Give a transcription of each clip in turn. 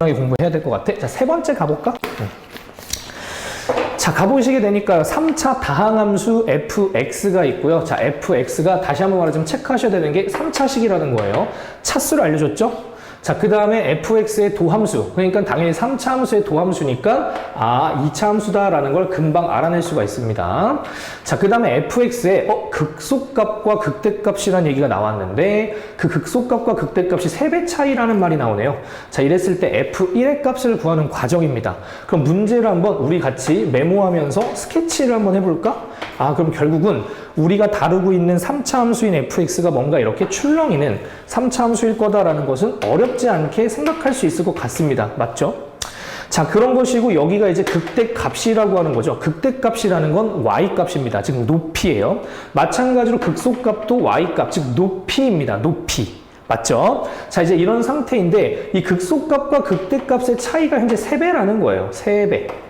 단단하게 공부해야 될 것 같아. 자, 세 번째 가볼까? 응. 자, 가보시게 되니까 3차 다항함수 fx가 있고요. 자, fx가 다시 한번 말하자면 체크하셔야 되는 게 3차식이라는 거예요. 차수를 알려줬죠? 자, 그 다음에 fx의 도함수. 그러니까 당연히 3차 함수의 도함수니까 아, 2차 함수다라는 걸 금방 알아낼 수가 있습니다. 자, 그 다음에 fx의 어, 극소값과 극대값이라는 얘기가 나왔는데 그 극소값과 극대값이 3배 차이라는 말이 나오네요. 자, 이랬을 때 f1의 값을 구하는 과정입니다. 그럼 문제를 한번 우리 같이 메모하면서 스케치를 한번 해볼까? 아, 그럼 결국은 우리가 다루고 있는 3차 함수인 fx가 뭔가 이렇게 출렁이는 3차 함수일 거다라는 것은 어렵지 않게 생각할 수 있을 것 같습니다. 맞죠? 자, 그런 것이고 여기가 이제 극대값이라고 하는 거죠. 극대값이라는 건 y값입니다. 즉 높이예요. 마찬가지로 극소값도 y값, 즉 높이입니다. 높이. 맞죠? 자, 이제 이런 상태인데 이 극소값과 극대값의 차이가 현재 3배라는 거예요. 3배.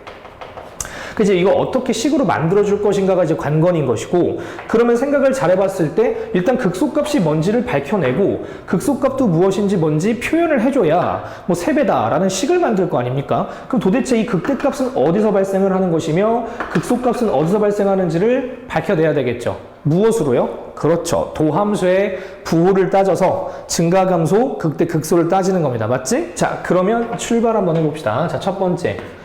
그지 이거 어떻게 식으로 만들어 줄 것인가가 이제 관건인 것이고 그러면 생각을 잘 해봤을 때 일단 극소값이 뭔지를 밝혀내고 극소값도 무엇인지 뭔지 표현을 해줘야 뭐 세배다라는 식을 만들 거 아닙니까? 그럼 도대체 이 극대값은 어디서 발생을 하는 것이며 극소값은 어디서 발생하는지를 밝혀내야 되겠죠. 무엇으로요? 그렇죠. 도함수의 부호를 따져서 증가 감소, 극대, 극소를 따지는 겁니다. 맞지? 자, 그러면 출발 한번 해봅시다. 자, 첫 번째.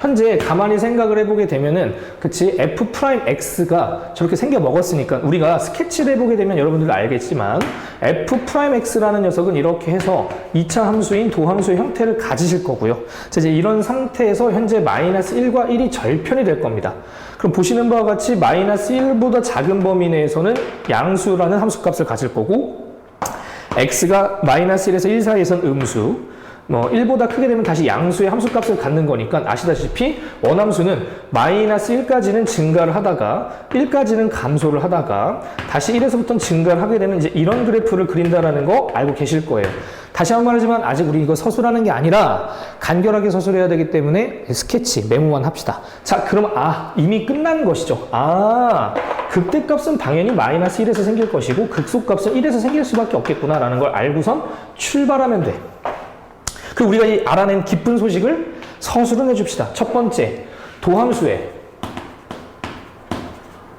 현재 가만히 생각을 해보게 되면은 그치 f 프라임 x가 저렇게 생겨 먹었으니까 우리가 스케치를 해보게 되면 여러분들 알겠지만 f 프라임 x라는 녀석은 이렇게 해서 2차 함수인 도함수의 형태를 가지실 거고요. 자, 이제 이런 상태에서 현재 마이너스 1과 1이 절편이 될 겁니다. 그럼 보시는 바와 같이 마이너스 1보다 작은 범위 내에서는 양수라는 함수값을 가질 거고 x가 마이너스 1에서 1 사이에선 음수 뭐 1보다 크게 되면 다시 양수의 함수값을 갖는 거니까 아시다시피 원함수는 마이너스 1까지는 증가를 하다가 1까지는 감소를 하다가 다시 1에서부터 증가를 하게 되면 이제 이런 그래프를 그린다라는 거 알고 계실 거예요. 다시 한 번 말하지만 아직 우리 이거 서술하는 게 아니라 간결하게 서술해야 되기 때문에 스케치 메모만 합시다. 자, 그럼 아 이미 끝난 것이죠. 아 극대값은 당연히 마이너스 1에서 생길 것이고 극소값은 1에서 생길 수밖에 없겠구나라는 걸 알고선 출발하면 돼. 그 우리가 이 알아낸 기쁜 소식을 서술은 해줍시다. 첫 번째, 도함수에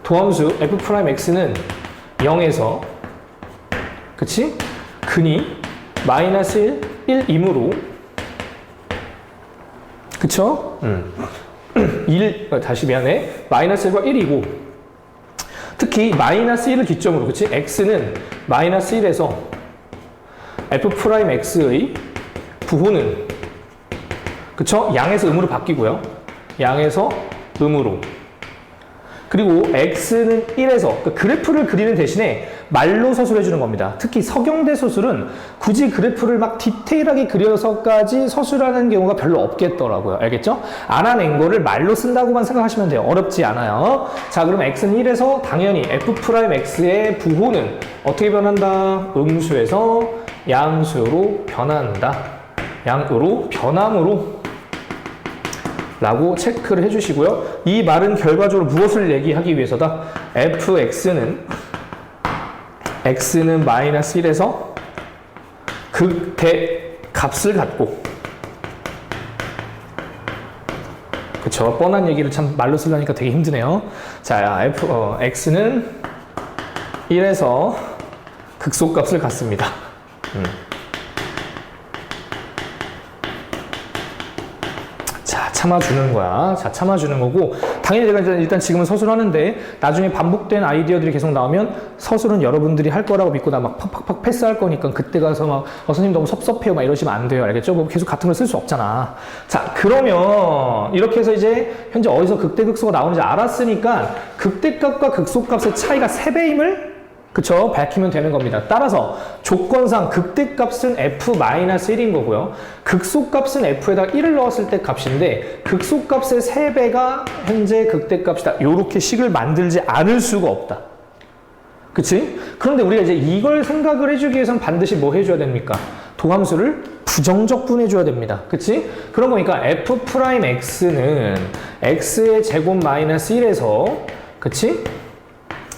도함수 f 프라임 x는 0에서 그치? 근이 마이너스 1, 1이므로 그쵸? 음. 1, 어, 다시 미안해. 마이너스 1과 1이고 특히 마이너스 1을 기점으로 그치? x는 마이너스 1에서 f 프라임 x의 부호는 그쵸? 양에서 음으로 바뀌고요. 양에서 음으로. 그리고 x는 1에서 그 그래프를 그리는 대신에 말로 서술해 주는 겁니다. 특히 서경대 서술은 굳이 그래프를 막 디테일하게 그려서까지 서술하는 경우가 별로 없겠더라고요. 알겠죠? 알아낸 거를 말로 쓴다고만 생각하시면 돼요. 어렵지 않아요. 자, 그럼 x는 1에서 당연히 f 프라임 x의 부호는 어떻게 변한다? 음수에서 양수로 변한다. 양으로 변함으로 라고 체크를 해주시고요. 이 말은 결과적으로 무엇을 얘기하기 위해서다? fx는 x는 마이너스 1에서 극대 값을 갖고 그쵸 뻔한 얘기를 참 말로 쓰려니까 되게 힘드네요. 자 f 어, x는 1에서 극소값을 갖습니다. 음. 자, 참아주는 거야. 자, 참아주는 거고, 당연히 제가 일단, 일단 지금은 서술하는데, 나중에 반복된 아이디어들이 계속 나오면, 서술은 여러분들이 할 거라고 믿고 나 막 팍팍팍 패스할 거니까, 그때 가서 막, 어, 선생님 너무 섭섭해요. 막 이러시면 안 돼요. 알겠죠? 뭐 계속 같은 걸 쓸 수 없잖아. 자, 그러면, 이렇게 해서 이제, 현재 어디서 극대극소가 나오는지 알았으니까, 극대값과 극소값의 차이가 3배임을 그쵸? 밝히면 되는 겁니다. 따라서 조건상 극대값은 f-1인 거고요. 극소값은 f에다 1을 넣었을 때 값인데 극소값의 3배가 현재 극대값이다. 이렇게 식을 만들지 않을 수가 없다. 그치? 그런데 우리가 이제 이걸 생각을 해주기 위해서는 반드시 뭐 해줘야 됩니까? 도함수를 부정적 분해줘야 됩니다. 그치? 그런 거니까 f'(x는 x의 제곱 마이너스 1에서 그치?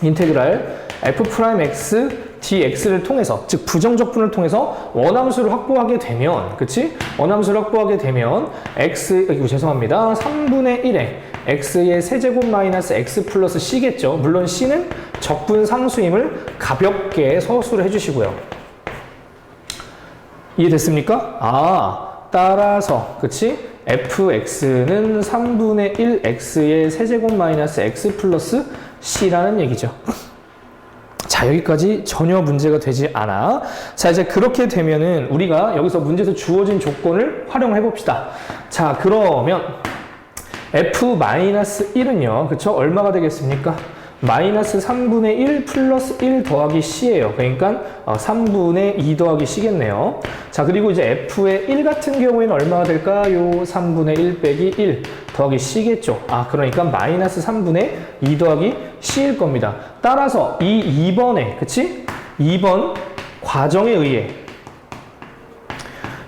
인테그랄 f 프라임 x dx를 통해서 즉 부정적 분을 통해서 원함수를 확보하게 되면 그치? 원함수를 확보하게 되면 x 이거 죄송합니다 3분의 1에 x의 세제곱 마이너스 x 플러스 c겠죠 물론 c는 적분 상수임을 가볍게 서술을 해주시고요 이해됐습니까? 아 따라서 그치? fx는 3분의 1 x의 세제곱 마이너스 x 플러스 c라는 얘기죠 자, 여기까지 전혀 문제가 되지 않아. 자, 이제 그렇게 되면은 우리가 여기서 문제에서 주어진 조건을 활용해 봅시다. 자, 그러면 f-1은요. 그쵸? 얼마가 되겠습니까? 마이너스 3분의 1 플러스 1 더하기 c예요. 그러니까 어, 3분의 2 더하기 c겠네요. 자, 그리고 이제 f의 1 같은 경우에는 얼마가 될까요? 3분의 1 빼기 1 더하기 c겠죠. 아, 그러니까 마이너스 3분의 2 더하기 c일 겁니다. 따라서 이 2번에, 그치? 2번 과정에 의해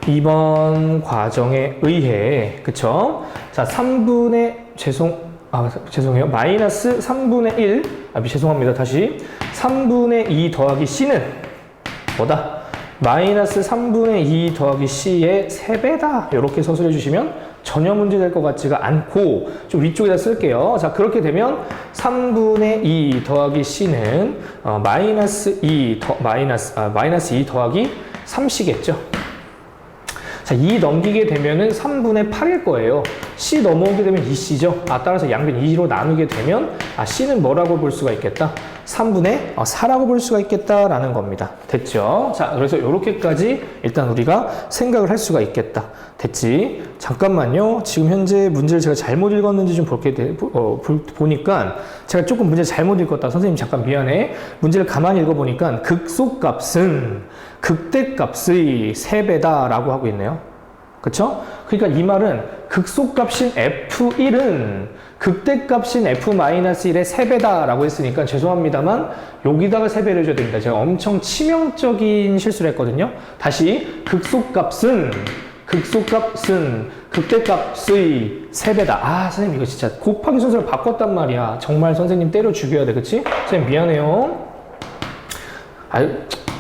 2번 과정에 의해 그쵸? 자 3분의 죄송 아 죄송해요. 마이너스 3분의 1 아, 죄송합니다. 다시. 3분의 2 더하기 c는 뭐다? 마이너스 3분의 2 더하기 c의 3배다. 이렇게 서술해 주시면 전혀 문제 될 것 같지가 않고 좀 위쪽에다 쓸게요. 자 그렇게 되면 3분의 2 더하기 c는 어, 마이너스 2 더, 마이너스 아, 마이너스 2 더하기 3c겠죠? 자, 2 넘기게 되면은 3분의 8일 거예요. C 넘어오게 되면 2C죠. 아, 따라서 양변 2로 나누게 되면 아, C는 뭐라고 볼 수가 있겠다? 3분의 4라고 볼 수가 있겠다라는 겁니다. 됐죠? 자, 그래서 이렇게까지 일단 우리가 생각을 할 수가 있겠다. 됐지? 잠깐만요. 지금 현재 문제를 제가 잘못 읽었는지 좀 볼게 돼, 어, 볼- 보니까 제가 조금 문제 잘못 읽었다. 선생님 잠깐 미안해. 문제를 가만히 읽어보니까 극소값은 극대값의 3배다라고 하고 있네요. 그쵸? 그러니까 이 말은 극소값인 F1은 극대값인 F-1의 3배다 라고 했으니까 죄송합니다만 여기다가 3배를 해줘야 됩니다. 제가 엄청 치명적인 실수를 했거든요. 다시 극소값은 극소값은 극대값의 3배다. 아, 선생님 이거 진짜 곱하기 순서를 바꿨단 말이야. 정말 선생님 때려 죽여야 돼. 그치? 선생님 미안해요. 아유,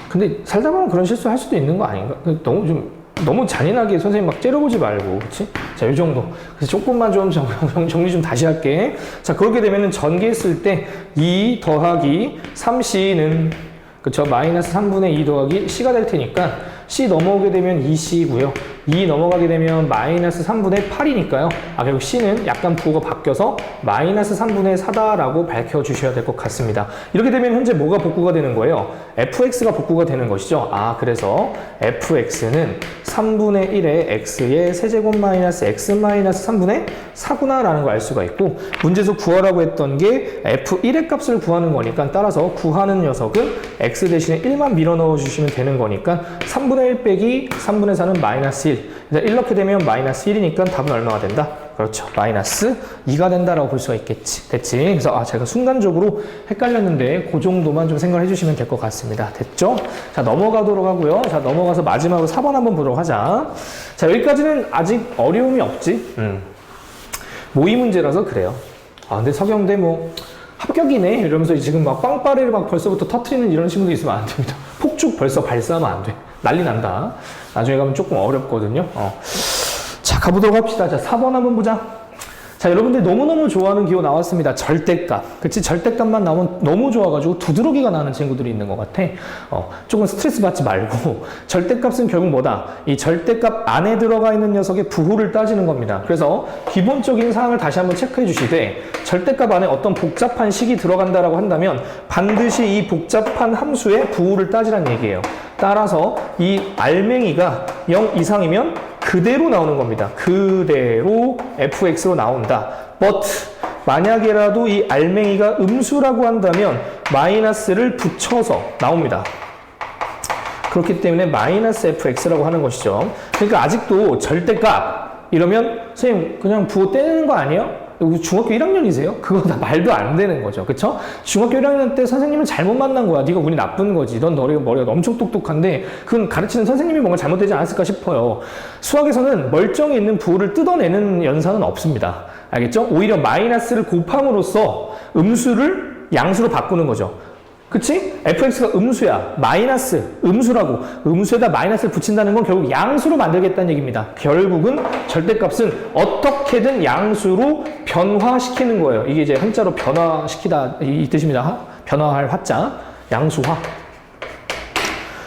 근데 살다 보면 그런 실수 할 수도 있는 거 아닌가? 그 너무 좀 너무 잔인하게 선생님 막 째려보지 말고, 그렇지? 자, 이 정도. 그래서 조금만 좀 정, 정리 좀 다시 할게. 자, 그렇게 되면은 전개했을 때 2 더하기 3c는 그쵸? 마이너스 3분의 2 더하기 c가 될 테니까 c 넘어오게 되면 2c고요. 2 넘어가게 되면 마이너스 3분의 8이니까요. 아, 결국 c는 약간 부호가 바뀌어서 마이너스 3분의 4다라고 밝혀주셔야 될 것 같습니다. 이렇게 되면 현재 뭐가 복구가 되는 거예요? fx가 복구가 되는 것이죠. 아, 그래서 fx는 3분의 1의 x의 세제곱 마이너스 x 마이너스 3분의 4구나라는 걸 알 수가 있고 문제에서 구하라고 했던 게 f1의 값을 구하는 거니까 따라서 구하는 녀석은 x 대신에 1만 밀어 넣어 주시면 되는 거니까 3분의 1 빼기 3분의 4는 마이너스 1 그래서 이렇게 되면 마이너스 1이니까 답은 얼마가 된다? 그렇죠. 마이너스 2가 된다라고 볼 수가 있겠지. 됐지? 그래서 아, 제가 순간적으로 헷갈렸는데 그 정도만 좀 생각해 주시면 될 것 같습니다. 됐죠? 자, 넘어가도록 하고요. 자, 넘어가서 마지막으로 4번 한번 보도록 하자. 자, 여기까지는 아직 어려움이 없지? 음. 모의 문제라서 그래요. 아, 근데 서경대 뭐 합격이네 이러면서 지금 막 빵빠레를 막 벌써부터 터트리는 이런 친구도 있으면 안 됩니다. 폭죽 벌써 발사하면 안 돼. 난리 난다. 나중에 가면 조금 어렵거든요. 어. 자, 가보도록 합시다. 자, 4번 한번 보자. 자, 여러분들 너무너무 좋아하는 기호 나왔습니다. 절대값. 그치? 절대값만 나오면 너무 좋아가지고 두드러기가 나는 친구들이 있는 것 같아. 어, 조금 스트레스 받지 말고. 절대값은 결국 뭐다? 이 절대값 안에 들어가 있는 녀석의 부호를 따지는 겁니다. 그래서 기본적인 사항을 다시 한번 체크해 주시되, 절대값 안에 어떤 복잡한 식이 들어간다라고 한다면 반드시 이 복잡한 함수의 부호를 따지란 얘기예요. 따라서 이 알맹이가 0 이상이면 그대로 나오는 겁니다. 그대로 fx로 나온다. but 만약에라도 이 알맹이가 음수라고 한다면 마이너스를 붙여서 나옵니다. 그렇기 때문에 마이너스 fx라고 하는 것이죠. 그러니까 아직도 절대값 이러면 선생님 그냥 부호 떼는 거 아니에요? 중학교 1학년이세요? 그거 다 말도 안 되는 거죠. 그쵸? 중학교 1학년 때 선생님은 잘못 만난 거야. 네가 운이 나쁜 거지. 넌 머리가, 머리가 엄청 똑똑한데 그건 가르치는 선생님이 뭔가 잘못되지 않았을까 싶어요. 수학에서는 멀쩡히 있는 부호를 뜯어내는 연산은 없습니다. 알겠죠? 오히려 마이너스를 곱함으로써 음수를 양수로 바꾸는 거죠. 그치? fx가 음수야. 마이너스, 음수라고. 음수에다 마이너스를 붙인다는 건 결국 양수로 만들겠다는 얘기입니다. 결국은 절대값은 어떻게든 양수로 변화시키는 거예요. 이게 이제 한자로 변화시키다 이, 이 뜻입니다. 변화할 화자. 양수화.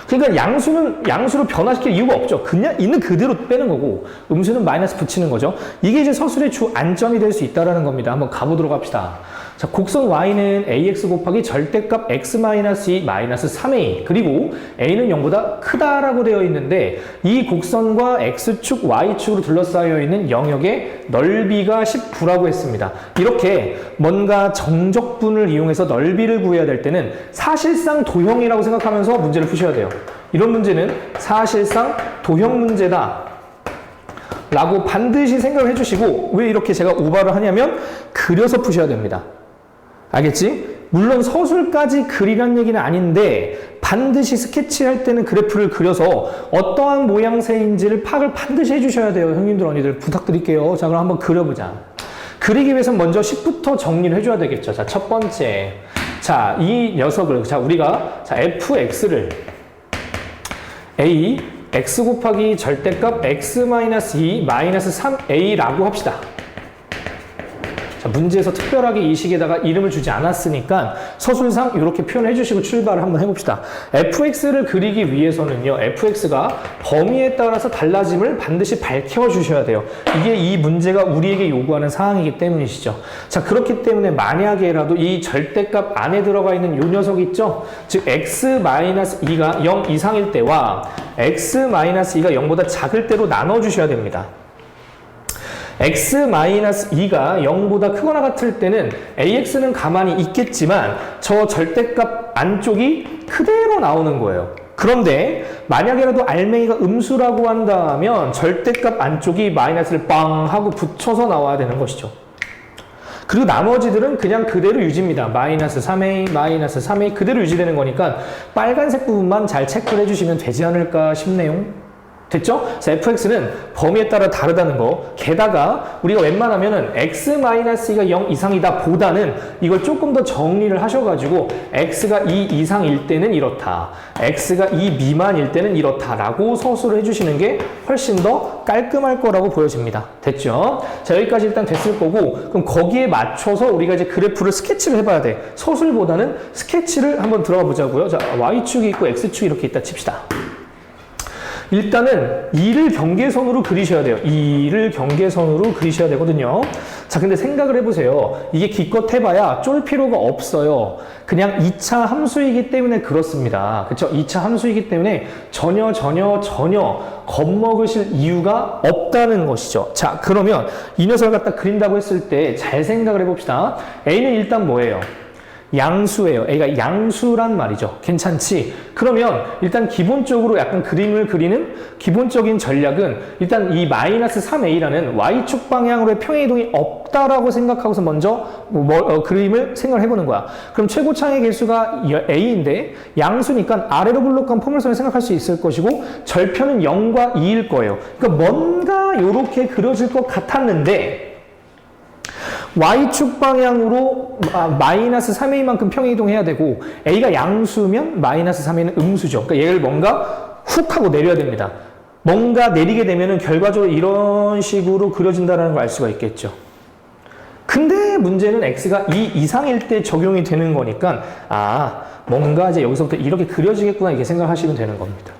그러니까 양수는 양수로 변화시킬 이유가 없죠. 그냥 있는 그대로 빼는 거고 음수는 마이너스 붙이는 거죠. 이게 이제 서술의 주 안점이 될 수 있다라는 겁니다. 한번 가보도록 합시다. 자, 곡선 y는 ax 곱하기 절대값 x 마이너스 2 마이너스 3a 그리고 a는 0보다 크다라고 되어 있는데 이 곡선과 x축, y축으로 둘러싸여 있는 영역의 넓이가 19라고 했습니다. 이렇게 뭔가 정적분을 이용해서 넓이를 구해야 될 때는 사실상 도형이라고 생각하면서 문제를 푸셔야 돼요. 이런 문제는 사실상 도형 문제다. 라고 반드시 생각을 해주시고 왜 이렇게 제가 오바를 하냐면 그려서 푸셔야 됩니다. 알겠지? 물론 서술까지 그리란 얘기는 아닌데 반드시 스케치할 때는 그래프를 그려서 어떠한 모양새인지를 파악을 반드시 해주셔야 돼요. 형님들 언니들 부탁드릴게요. 자 그럼 한번 그려보자. 그리기 위해선 먼저 10부터 정리를 해줘야 되겠죠. 자 첫 번째 자 이 녀석을 자 우리가 자 fx를 a x 곱하기 절대값 x 마이너스 2 마이너스 3a라고 합시다. 자, 문제에서 특별하게 이 식에다가 이름을 주지 않았으니까 서술상 이렇게 표현해 주시고 출발을 한번 해봅시다. fx를 그리기 위해서는요, fx가 범위에 따라서 달라짐을 반드시 밝혀 주셔야 돼요. 이게 이 문제가 우리에게 요구하는 사항이기 때문이시죠. 자, 그렇기 때문에 만약에라도 이 절대값 안에 들어가 있는 요 녀석 있죠? 즉, x-2가 0 이상일 때와 x-2가 0보다 작을 때로 나눠 주셔야 됩니다. X-2가 0보다 크거나 같을 때는 ax는 가만히 있겠지만 저 절대값 안쪽이 그대로 나오는 거예요. 그런데 만약에라도 알맹이가 음수라고 한다면 절대값 안쪽이 마이너스를 빵 하고 붙여서 나와야 되는 것이죠. 그리고 나머지들은 그냥 그대로 유지입니다. 마이너스 3a, 마이너스 3a 그대로 유지되는 거니까 빨간색 부분만 잘 체크를 해주시면 되지 않을까 싶네요. 됐죠? 그래서 fx는 범위에 따라 다르다는 거. 게다가 우리가 웬만하면은 x-2가 0 이상이다 보다는 이걸 조금 더 정리를 하셔가지고 x가 2 이상일 때는 이렇다. x가 2 미만일 때는 이렇다라고 서술을 해주시는 게 훨씬 더 깔끔할 거라고 보여집니다. 됐죠? 자, 여기까지 일단 됐을 거고 그럼 거기에 맞춰서 우리가 이제 그래프를 스케치를 해봐야 돼. 서술보다는 스케치를 한번 들어가 보자고요. 자, y축이 있고 x축이 이렇게 있다 칩시다. 일단은 2를 경계선으로 그리셔야 돼요. 2를 경계선으로 그리셔야 되거든요. 자, 근데 생각을 해보세요. 이게 기껏 해봐야 쫄 필요가 없어요. 그냥 2차 함수이기 때문에 그렇습니다. 그쵸? 2차 함수이기 때문에 전혀, 전혀, 전혀 겁먹으실 이유가 없다는 것이죠. 자, 그러면 이 녀석을 갖다 그린다고 했을 때 잘 생각을 해봅시다. A는 일단 뭐예요? 양수예요. A가 양수란 말이죠. 괜찮지? 그러면 일단 기본적으로 약간 그림을 그리는 기본적인 전략은 일단 이 마이너스 3A라는 Y축 방향으로의 평행이동이 없다라고 생각하고서 먼저 뭐, 뭐, 어, 그림을 생각을 해보는 거야. 그럼 최고차의 개수가 A인데 양수니까 아래로 블록한 포물선을 생각할 수 있을 것이고 절편은 0과 2일 거예요. 그러니까 뭔가 이렇게 그려질 것 같았는데 y축 방향으로 아, 마이너스 3a만큼 평행이동해야 되고 a가 양수면 마이너스 3a는 음수죠. 그러니까 얘를 뭔가 훅 하고 내려야 됩니다. 뭔가 내리게 되면은 결과적으로 이런 식으로 그려진다는 걸 알 수가 있겠죠. 근데 문제는 x가 2 이상일 때 적용이 되는 거니까 아 뭔가 이제 여기서부터 이렇게 그려지겠구나 이렇게 생각하시면 되는 겁니다.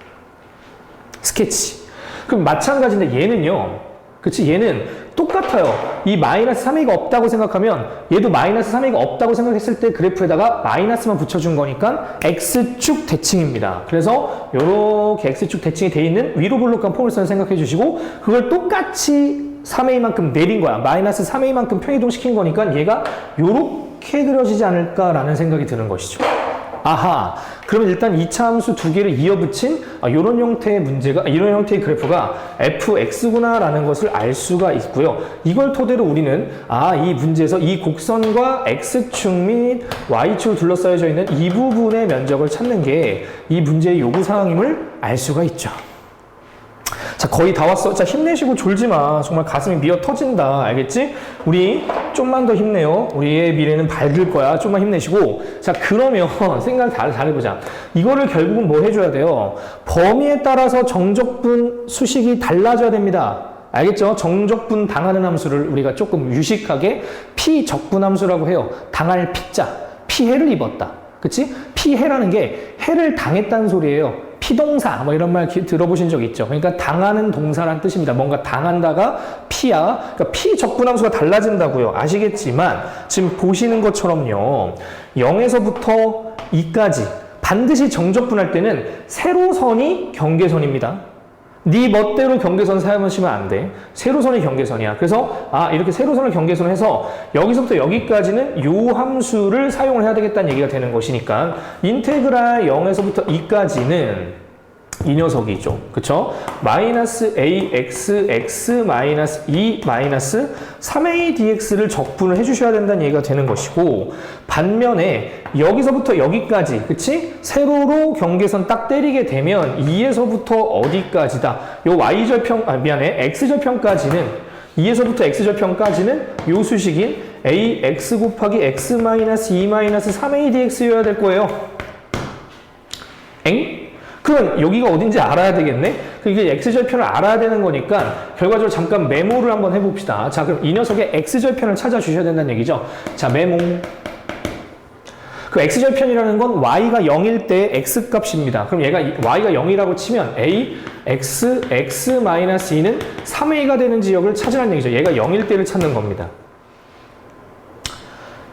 스케치. 그럼 마찬가지인데 얘는요. 그치 얘는 똑같아요. 이 마이너스 3a가 없다고 생각하면 얘도 마이너스 3a가 없다고 생각했을 때 그래프에다가 마이너스만 붙여준 거니까 x축 대칭입니다. 그래서 이렇게 x축 대칭이 돼 있는 위로 블록한 포물선을 생각해 주시고 그걸 똑같이 3a만큼 내린 거야. 마이너스 3a만큼 평이동 시킨 거니까 얘가 이렇게 그려지지 않을까라는 생각이 드는 것이죠. 아하. 그러면 일단 2차 함수 두 개를 이어붙인 아, 이런 형태의 문제가 아, 이런 형태의 그래프가 fx구나라는 것을 알 수가 있고요. 이걸 토대로 우리는 아 이 문제에서 이 곡선과 x축 및 y축을 둘러싸여져 있는 이 부분의 면적을 찾는 게 이 문제의 요구 사항임을 알 수가 있죠. 자, 거의 다 왔어. 자, 힘내시고 졸지 마. 정말 가슴이 미어 터진다. 알겠지? 우리 좀만 더 힘내요. 우리의 미래는 밝을 거야. 좀만 힘내시고. 자, 그러면 생각 잘, 잘 해보자. 이거를 결국은 뭐 해줘야 돼요? 범위에 따라서 정적분 수식이 달라져야 됩니다. 알겠죠? 정적분 당하는 함수를 우리가 조금 유식하게 피적분 함수라고 해요. 당할 피자. 피해를 입었다. 그치? 피해라는 게 해를 당했다는 소리예요. 피동사 뭐 이런 말 기- 들어보신 적 있죠. 그러니까 당하는 동사란 뜻입니다. 뭔가 당한다가 피야. 그러니까 피 적분함수가 달라진다고요. 아시겠지만 지금 보시는 것처럼요. 0에서부터 2까지 반드시 정적분할 때는 세로선이 경계선입니다. 네 멋대로 경계선 사용하시면 안 돼. 세로선이 경계선이야. 그래서 아 이렇게 세로선을 경계선을 해서 여기서부터 여기까지는 요 함수를 사용을 해야 되겠다는 얘기가 되는 것이니까 인테그랄 0에서부터 2까지는 이 녀석이죠. 그쵸? 마이너스 ax x 마이너스 2 마이너스 3a dx를 적분을 해주셔야 된다는 얘기가 되는 것이고 반면에 여기서부터 여기까지 그치? 세로로 경계선 딱 때리게 되면 2에서부터 어디까지다. 요 y절평 아 미안해 x절평까지는 2에서부터 x절평까지는 요 수식인 ax 곱하기 x 마이너스 2 마이너스 3a dx여야 될 거예요. 엥? 그럼 여기가 어딘지 알아야 되겠네? 그 이게 x절편을 알아야 되는 거니까 결과적으로 잠깐 메모를 한번 해봅시다. 자, 그럼 이 녀석의 x절편을 찾아주셔야 된다는 얘기죠. 자, 메모. 그 x절편이라는 건 y가 0일 때 x 값입니다. 그럼 얘가 이- y가 0이라고 치면 a, x, x-2는 3a가 되는 지역을 찾으라는 얘기죠. 얘가 0일 때를 찾는 겁니다.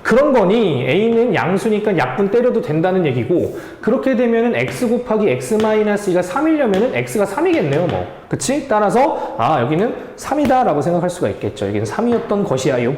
그런 거니 a는 양수니까 약분 때려도 된다는 얘기고 그렇게 되면은 x 곱하기 x-2가 3이려면은 x가 3이겠네요 뭐. 그치? 따라서 아 여기는 3이다 라고 생각할 수가 있겠죠. 여기는 3이었던 것이야요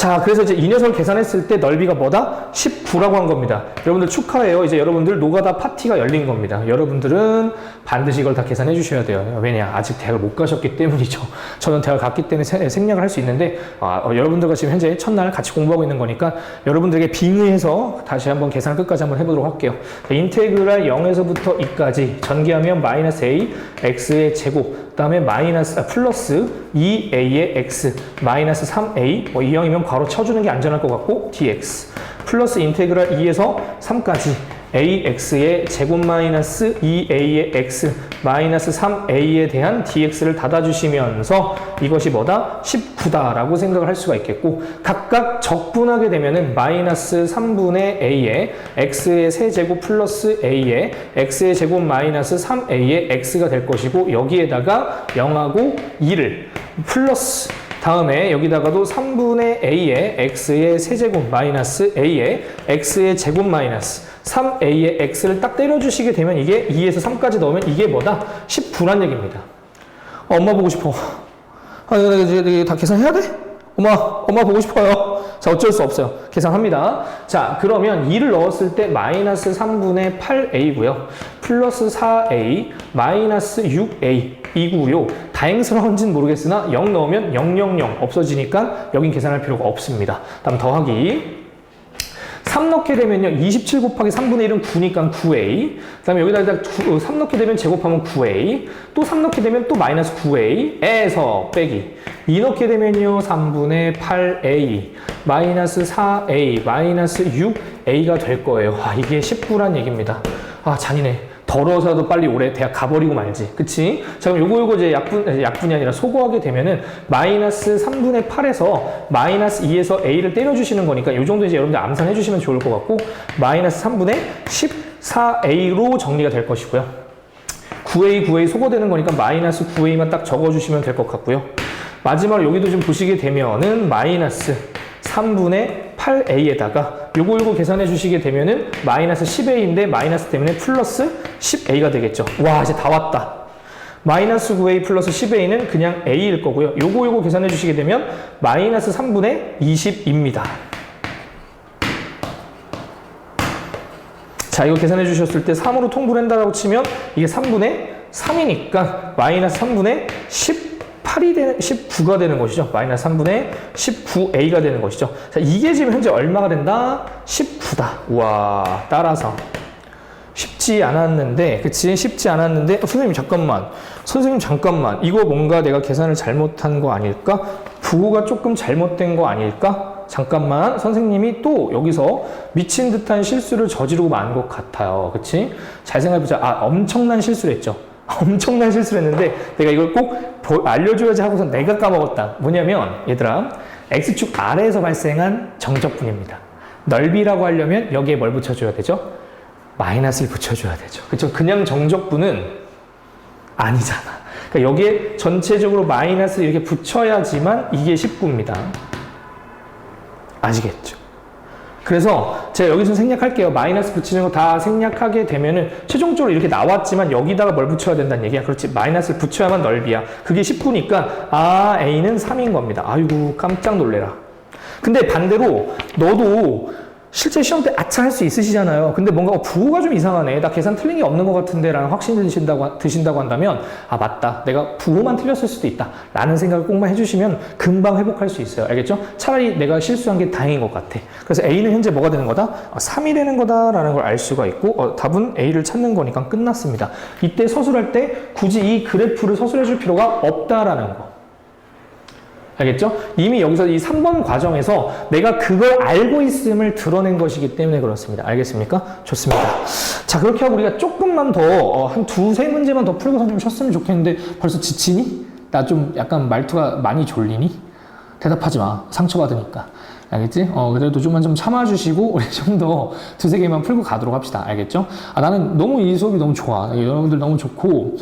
자, 그래서 이제 이 녀석을 계산했을 때 넓이가 뭐다? 19라고 한 겁니다. 여러분들 축하해요. 이제 여러분들 노가다 파티가 열린 겁니다. 여러분들은 반드시 이걸 다 계산해 주셔야 돼요. 왜냐? 아직 대학을 못 가셨기 때문이죠. 저는 대학을 갔기 때문에 세- 생략을 할 수 있는데, 아, 어, 여러분들과 지금 현재 첫날 같이 공부하고 있는 거니까 여러분들에게 빙의해서 다시 한번 계산 끝까지 한번 해보도록 할게요. 자, 인테그랄 0에서부터 2까지 전개하면 마이너스 a, x의 제곱, 그 다음에 마이너스, 아, 플러스 2a의 x, 마이너스 3a, 뭐 이형이면 바로 쳐주는 게 안전할 것 같고, dx. 플러스 인테그랄 2에서 3까지 ax의 제곱 마이너스 2a의 x 마이너스 3a에 대한 dx를 닫아주시면서 이것이 뭐다? 19다라고 생각을 할 수가 있겠고 각각 적분하게 되면은 마이너스 3분의 a의 x의 세제곱 플러스 a의 x의 제곱 마이너스 3a의 x가 될 것이고 여기에다가 0하고 2를 플러스 다음에 여기다가도 3분의 a의 x의 세제곱 마이너스 a의 x의 제곱 마이너스 3a의 x를 딱 때려주시게 되면 이게 2에서 3까지 넣으면 이게 뭐다? 19란 얘기입니다. 어, 엄마 보고 싶어. 아, 이거, 이거 다 계산해야 돼? 엄마, 엄마 보고 싶어요. 자, 어쩔 수 없어요. 계산합니다. 자, 그러면 2를 넣었을 때 마이너스 3분의 8a고요. 플러스 4a, 마이너스 6a 이고요. 다행스러운지는 모르겠으나 0 넣으면 0, 0, 0 없어지니까 여긴 계산할 필요가 없습니다. 다음 더하기 3 넣게 되면요. 27 곱하기 3분의 1은 9니까 9a. 그 다음에 여기다 3 넣게 되면 제곱하면 9a. 또 3 넣게 되면 또 마이너스 9a에서 빼기. 2 넣게 되면요. 3분의 8a. 마이너스 4a. 마이너스 6a가 될 거예요. 아, 이게 19란 얘기입니다. 아, 잔인해. 더러워서도 빨리 올해 대학 가버리고 말지. 그치? 자, 그럼 요거, 요거 이제 약분, 약분이 아니라 소거하게 되면은 마이너스 3분의 8에서 마이너스 2에서 A를 때려주시는 거니까 요 정도 이제 여러분들 암산해 주시면 좋을 것 같고 마이너스 3분의 14A로 정리가 될 것이고요. 9A, 9A 소거되는 거니까 마이너스 9A만 딱 적어주시면 될 것 같고요. 마지막으로 여기도 좀 보시게 되면은 마이너스 3분의 8a에다가 요거 요거 계산해 주시게 되면은 마이너스 10a인데 마이너스 때문에 플러스 10a가 되겠죠. 와 이제 다 왔다. 마이너스 9a 플러스 10a는 그냥 a일 거고요. 요거 요거 계산해 주시게 되면 마이너스 3분의 20입니다. 자 이거 계산해 주셨을 때 3으로 통분을 한다고 치면 이게 3분의 3이니까 마이너스 3분의 18이 되는 19가 되는 것이죠. 마이너스 3분의 19a가 되는 것이죠. 자 이게 지금 현재 얼마가 된다? 19다. 와 따라서 쉽지 않았는데 그치 쉽지 않았는데 어, 선생님 잠깐만 선생님 잠깐만 이거 뭔가 내가 계산을 잘못한 거 아닐까? 부호가 조금 잘못된 거 아닐까? 잠깐만 선생님이 또 여기서 미친 듯한 실수를 저지르고 만 것 같아요. 그치? 잘 생각해보자. 아 엄청난 실수를 했죠. 엄청난 실수를 했는데 내가 이걸 꼭 보- 알려줘야지 하고서 내가 까먹었다. 뭐냐면 얘들아 x축 아래에서 발생한 정적분입니다. 넓이라고 하려면 여기에 뭘 붙여줘야 되죠? 마이너스를 붙여줘야 되죠. 그렇죠? 그냥 정적분은 아니잖아. 그러니까 여기에 전체적으로 마이너스를 이렇게 붙여야지만 이게 19입니다. 아시겠죠? 그래서 제가 여기서 생략할게요. 마이너스 붙이는 거 다 생략하게 되면은 최종적으로 이렇게 나왔지만 여기다가 뭘 붙여야 된다는 얘기야. 그렇지. 마이너스를 붙여야만 넓이야. 그게 19니까 아, A는 3인 겁니다. 아이고, 깜짝 놀래라. 근데 반대로 너도 실제 시험 때 아차 할 수 있으시잖아요. 근데 뭔가 어, 부호가 좀 이상하네. 나 계산 틀린 게 없는 것 같은데 라는 확신 드신다고, 드신다고 한다면 아 맞다. 내가 부호만 틀렸을 수도 있다. 라는 생각을 꼭만 해주시면 금방 회복할 수 있어요. 알겠죠? 차라리 내가 실수한 게 다행인 것 같아. 그래서 A는 현재 뭐가 되는 거다? 어, 3이 되는 거다라는 걸 알 수가 있고 어, 답은 A를 찾는 거니까 끝났습니다. 이때 서술할 때 굳이 이 그래프를 서술해 줄 필요가 없다라는 거. 알겠죠? 이미 여기서 이 3번 과정에서 내가 그걸 알고 있음을 드러낸 것이기 때문에 그렇습니다. 알겠습니까? 좋습니다. 자, 그렇게 하고 우리가 조금만 더, 어, 한 두세 문제만 더 풀고서 좀 쉬었으면 좋겠는데 벌써 지치니? 나 좀 약간 말투가 많이 졸리니? 대답하지 마. 상처받으니까. 알겠지? 어, 그래도 좀만 좀 참아주시고, 우리 좀 더 두세 개만 풀고 가도록 합시다. 알겠죠? 아, 나는 너무 이 수업이 너무 좋아. 여러분들 너무 좋고,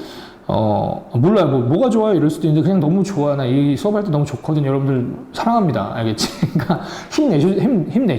어, 몰라요. 뭐, 뭐가 좋아요? 이럴 수도 있는데, 그냥 너무 좋아. 나 이 수업할 때 너무 좋거든. 여러분들 사랑합니다. 알겠지? 그러니까 힘내주, 힘, 힘내